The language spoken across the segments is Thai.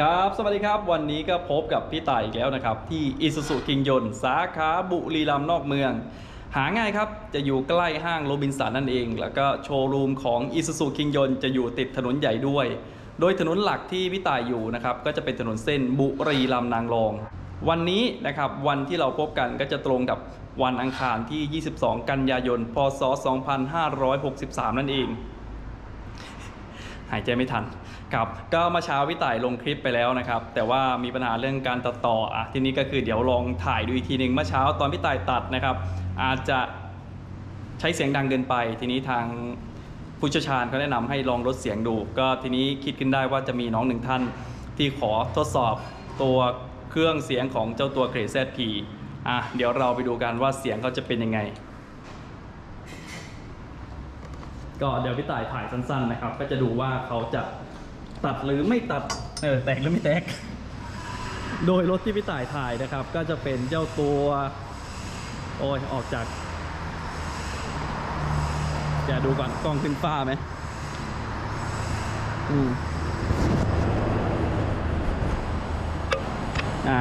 ครับ สวัสดีครับ วันนี้ก็พบกับพี่ต่ายอีกแล้วนะครับ ที่อิสุสุคิงยนสาขาบุรีรัมย์นอกเมือง หาง่ายครับ จะอยู่ใกล้ห้างโรบินสันนั่นเอง แล้วก็โชว์รูมของอิสุสุคิงยนจะอยู่ติดถนนใหญ่ด้วย โดยถนนหลักที่พี่ต่ายอยู่นะครับ ก็จะเป็นถนนเส้นบุรีรัมย์นางรอง วันนี้นะครับ วันที่เราพบกันก็จะตรงกับวันอังคารที่ 22 กันยายน พศ 2563 นั่นเอง หายใจไม่ทันครับก็เมาเช้าพี่ต่ายลงคลิปไปแล้วนะครับ แต่ว่ามีปัญหาเรื่องการตัดต่ออะทีนี้ก็คือเดี๋ยวลองถ่ายดูอีกทีหนึ่งเมื่อเช้าตอนพี่ต่ายตัดนะครับ อาจจะใช้เสียงดังเกินไป ทีนี้ทางผู้เชี่ยวชาญเขาแนะนำให้ลองลดเสียงดู ก็ทีนี้คิดขึ้นได้ว่าจะมีน้องหนึ่งท่านที่ขอทดสอบตัวเครื่องเสียงของเจ้าตัวเกรด ZP อะเดี๋ยวเราไปดูกันว่าเสียงเขาจะเป็นยังไง ก็เดี๋ยวพี่ต่ายถ่ายสั้นๆนะครับ ก็จะดูว่าเขาจะตัดหรือไม่ตัดเออแตกหรือไม่แตก โดยรถที่พี่ต่ายถ่ายนะครับ ก็จะเป็นเจ้าตัวโอ้ยออกจากเดี๋ยวดูก่อนกล้องขึ้นฟ้าไหมอืมอะ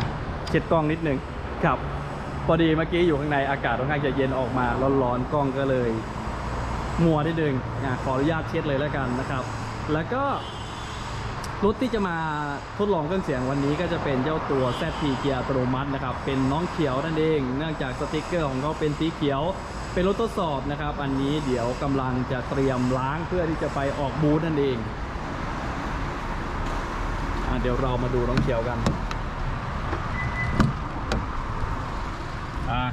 เช็ดกล้องนิดนึงครับพอดีเมื่อกี้อยู่ข้างในอากาศค่อนข้างจะเย็นออกมาร้อนๆกล้องก็เลย มัวนิดนึงอะขออนุญาตเช็ดเลยแล้วกันนะครับ แล้วก็รถที่จะมาทดลองเครื่องเสียงวันนี้ก็จะเป็นเจ้าตัว ZP เกียร์อัตโนมัตินะครับ เป็นน้องเขียวนั่นเอง เนื่องจากสติกเกอร์ของเขาเป็นสีเขียว เป็นรถทดสอบนะครับ อันนี้เดี๋ยวกำลังจะเตรียมล้างเพื่อที่จะไปออกบูธนั่นเองอเดี๋ยวเรามาดูน้องเขียวกัน อ่า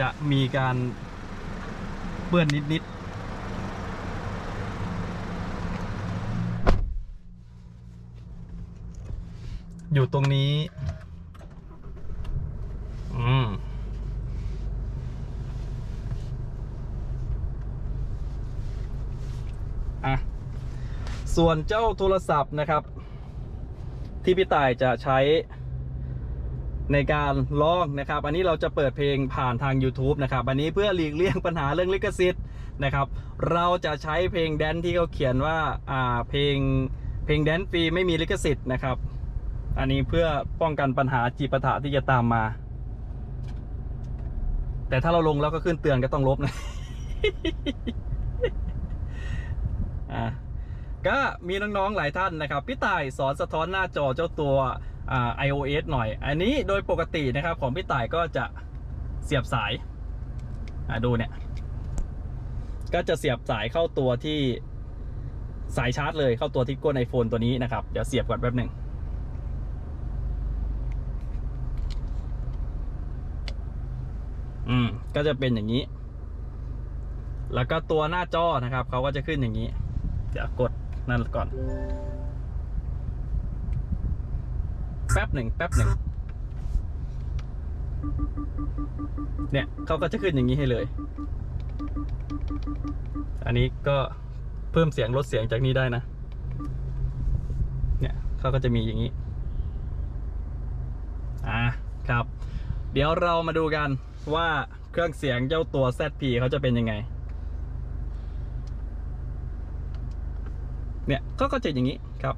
จะมีการเปื้อนนิด ๆอยู่ตรงนี้ อืม อะ ส่วนเจ้าโทรศัพท์นะครับ ที่พี่ต่ายจะใช้ ในการร้องนะครับ อันนี้เราจะเปิดเพลงผ่านทาง YouTube นะครับ อันนี้เพื่อหลีกเลี่ยงปัญหาเรื่องลิขสิทธิ์นะครับ เราจะใช้เพลงแดนที่เขาเขียนว่าอ่าเพลงเพลงแดนฟรีไม่มีลิขสิทธิ์นะครับ อันนี้เพื่อป้องกันปัญหาจีปะถะที่จะตามมา แต่ถ้าเราลงแล้วก็ขึ้นเตือนก็ต้องลบนะ อ่า ก็มีน้องๆหลายท่านนะครับ พี่ต่ายสอนสะท้อนหน้าจอเจ้าตัวอ iOS หน่อย อันนี้โดยปกตินะครับของพี่ต่ายก็จะเสียบสายดูเนี่ย ก็จะเสียบสายเข้าตัวที่สายชาร์จเลยเข้าตัวที่ก้นไอโฟนตัวนี้นะครับ เดี๋ยวเสียบก่อนแป๊บหนึ่งอืม ก็จะเป็นอย่างนี้ แล้วก็ตัวหน้าจอนะครับ เขาก็จะขึ้นอย่างนี้ เดี๋ยวกด นั่นก่อน แป๊บหนึ่งแป๊บหนึ่งเนี่ยเขาก็จะขึ้นอย่างนี้ให้เลย อันนี้ก็เพิ่มเสียงลดเสียงจากนี้ได้นะ เนี่ยเขาก็จะมีอย่างนี้ อ่าครับ เดี๋ยวเรามาดูกันว่าเครื่องเสียงเจ้าตัว ZP เขาจะเป็นยังไง เนี่ยก็ก็จะอย่างนี้ครับ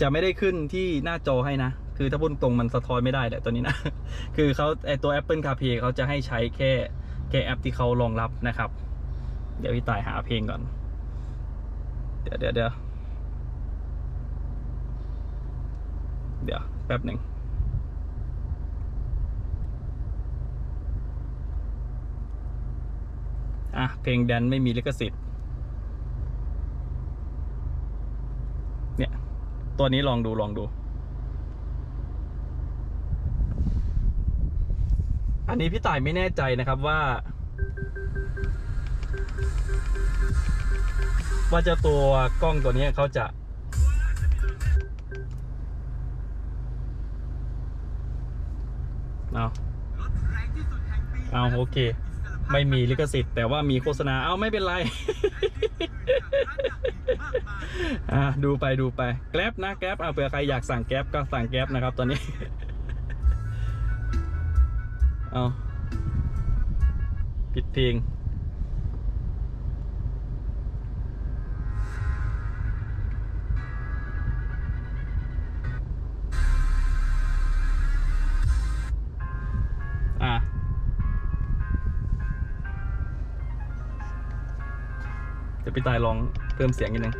จะไม่ได้ขึ้นที่หน้าจอให้นะ คือถ้าพูดตรงมันสะท้อนไม่ได้แหละตัวนี้นะ คือเขาไอตัว Apple CarPlay เขาจะให้ใช้แค่แค่แอปที่เขารองรับนะครับ เดี๋ยวพี่ตายหาเพลงก่อน เดี๋ยวเดี๋ยวเดี๋ยวเดี๋ยวแป๊บหนึ่งอะเพลงแดนไม่มีลิขสิทธิ์ เนี่ย ตัวนี้ลองดูลองดู อันนี้พี่ต่ายไม่แน่ใจนะครับว่า ว่าจะตัวกล้องตัวนี้เขาจะเอาเอาโอเค ไม่มีลิขสิทธิ์แต่ว่ามีโฆษณาเอาไม่เป็นไร อ่าดูไปดูไปแกร็บนะแกร็บเอาเผื่อใครอยากสั่งแกร็บก็สั่งแกร็บนะครับ ตอนนี้ เอาปิดเพลง เดี๋ยวพี่ตายลองเพิ่มเสียงนิดนึง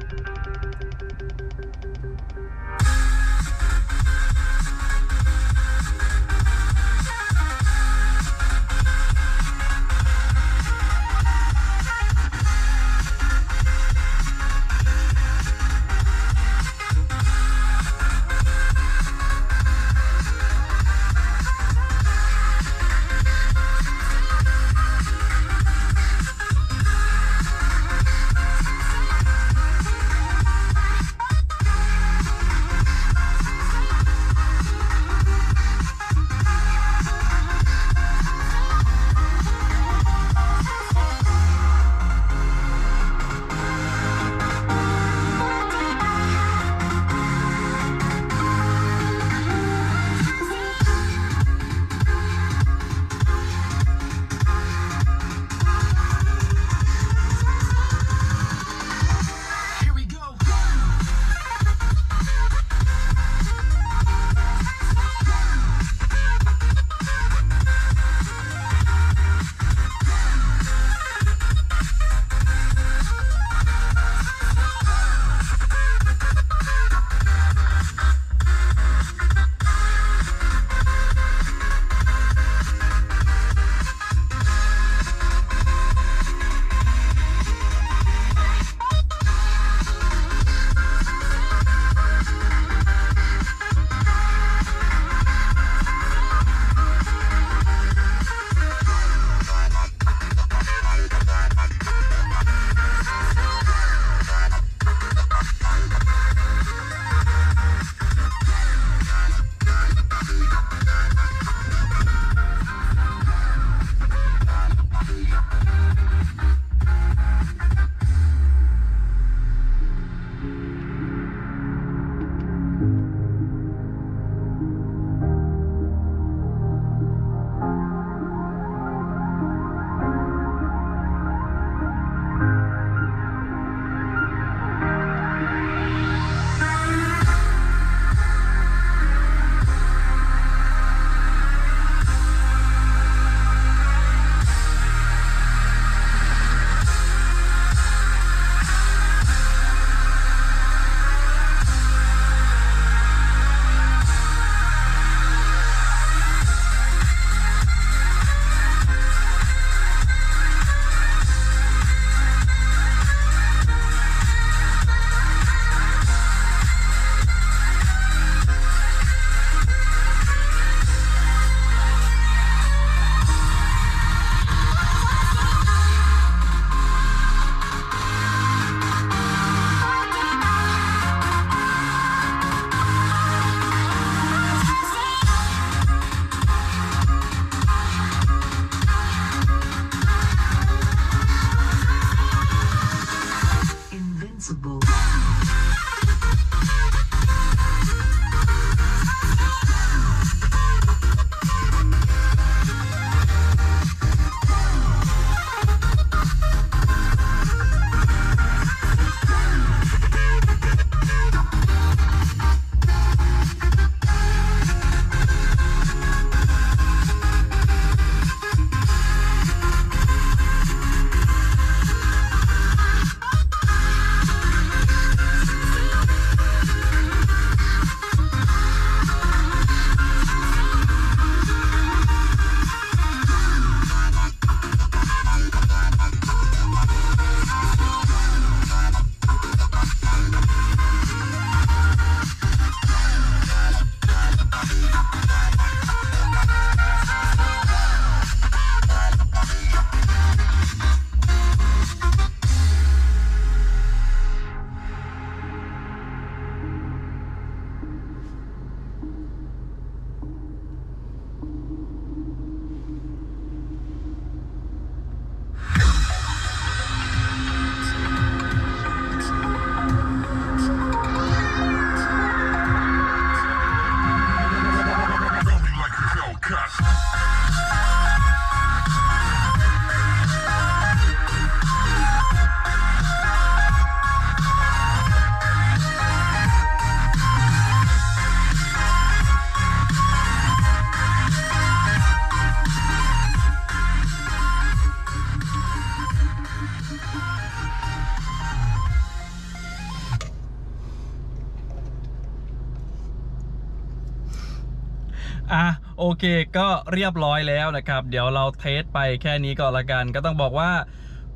อะโอเคก็เรียบร้อยแล้วนะครับ เดี๋ยวเราเทสไปแค่นี้ก่อนละกัน ก็ต้องบอกว่า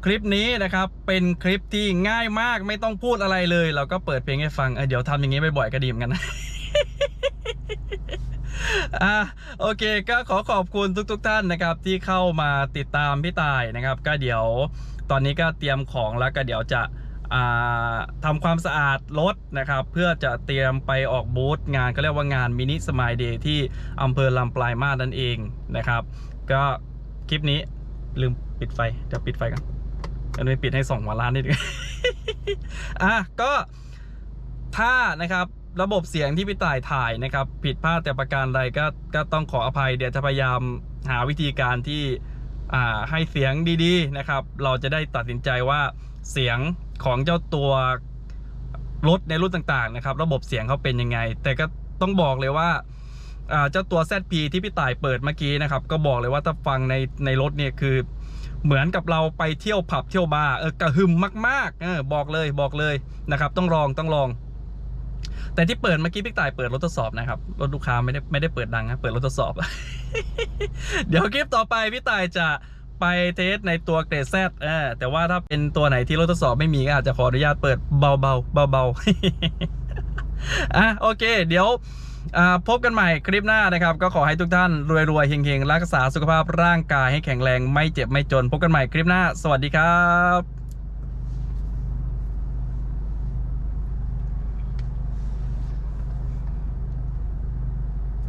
คลิปนี้นะครับเป็นคลิปที่ง่ายมากไม่ต้องพูดอะไรเลย เราก็เปิดเพลงให้ฟังเเดี๋ยวทำอย่างนี้บ่อยๆก็ดีเหมือนกันนะอะโอเคก็ขอขอบคุณทุกๆทท่านนะครับ ที่เข้ามาติดตามพี่ตายนะครับ ก็เดี๋ยวตอนนี้ก็เตรียมของแล้วก็เดี๋ยวจะ ทำความสะอาดรถนะครับ เพื่อจะเตรียมไปออกบูธงานก็เรียกว่างานมินิสมายเดย์ที่อำเภอลำปลายมาสนั่นเองนะครับ ก็คลิปนี้ลืมปิดไฟเดี๋ยวปิดไฟกันอันนี้ปิดให้สองหัวล้านนิดนึงอะก็ถ้านะครับระบบเสียงที่พี่ต่ายถ่ายนะครับ ผิดพลาดแต่ประการใดก็ก็ต้องขออภัยเดี๋ยวจะพยายามหาวิธีการที่ให้เสียงดีๆนะครับ เราจะได้ตัดสินใจว่าเสียง ของเจ้าตัวรถในรุ่นต่างๆนะครับ ระบบเสียงเขาเป็นยังไง แต่ก็ต้องบอกเลยว่าเจ้าตัว ZP ที่พี่ต่ายเปิดเมื่อกี้นะครับ ก็บอกเลยว่าถ้าฟังในในรถเนี่ยคือเหมือนกับเราไปเที่ยวผับเที่ยวบาร์เออกระหึ่มมากๆเออบอกเลยบอกเลยนะครับ ต้องลองต้องลอง แต่ที่เปิดเมื่อกี้พี่ต่ายเปิดรถทดสอบนะครับรถลูกค้าไม่ได้ไม่ได้เปิดดังนะเปิดรถทดสอบ เดี๋ยวคลิปต่อไปพี่ต่ายจะ ไปเทสในตัวเกรดแซดแต่ว่าถ้าเป็นตัวไหนที่รถทดสอบไม่มีก็อาจจะขออนุญาตเปิดเบาๆเบาๆอะโอเค เดี๋ยวพบกันใหม่คลิปหน้านะครับ ก็ขอให้ทุกท่าน รวยๆเฮงๆ รักษาสุขภาพร่างกายให้แข็งแรงไม่เจ็บไม่จน พบกันใหม่คลิปหน้า สวัสดีครับ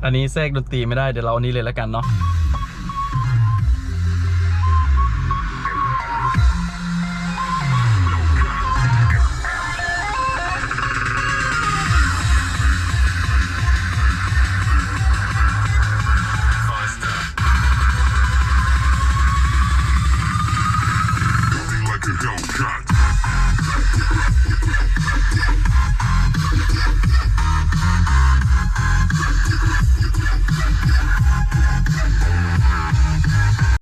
อันนี้แทรกดนตรีไม่ได้ เดี๋ยวเราเอานี้เลยแล้วกันเนาะ